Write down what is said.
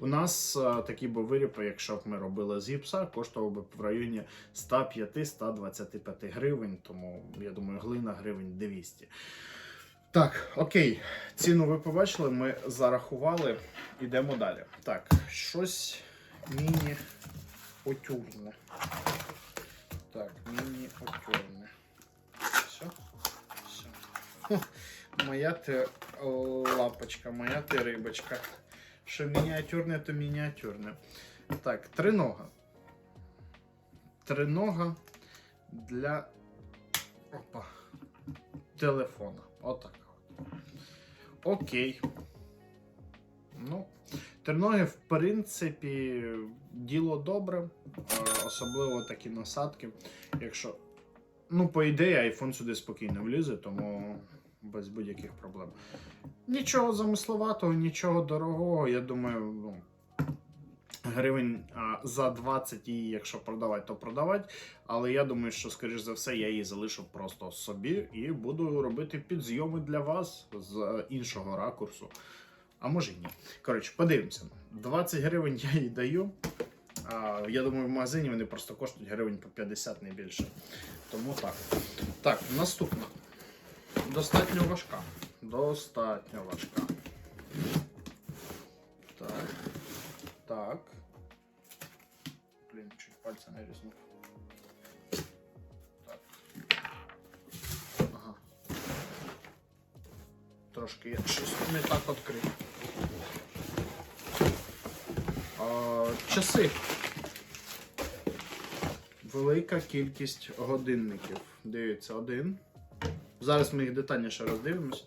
У нас е, такий би виріб, якщо б ми робили з гіпса, коштував би в районі 105-125 гривень, тому я думаю, глина гривень 200. Так, окей, ціну ви побачили, ми зарахували, йдемо далі. Так, щось міні-отюрне. Так, міні-отюрне. Все. Все. Моя ти лапочка, моя ти рибочка. Що мініатюрне, то мініатюрне. Так, тринога. Тринога для опа, телефона. Отак. от. Окей. Ну, Терноги, в принципі, діло добре, особливо такі насадки. Якщо, ну, по ідеї, iPhone сюди спокійно влізе, тому без будь-яких проблем. Нічого замисловатого, нічого дорогого. Я думаю, ну, гривень а, за 20 її, якщо продавати, то продавати. Але я думаю, що, скоріш за все, я її залишу просто собі і буду робити підзйоми для вас з е, іншого ракурсу. А може й ні. Коротше, подивимося. 20 гривень я їй даю. А, я думаю, в магазині вони просто коштують гривень по 50 не більше. Тому так. Так, наступна. Достатньо важка. Достатньо важка. Так. Так. Блін, чуть пальця не різнув. Так. Ага. Трошки я щось не так відкрив. Часи. Велика кількість годинників. Дивіться, один. Зараз ми їх детальніше роздивимось.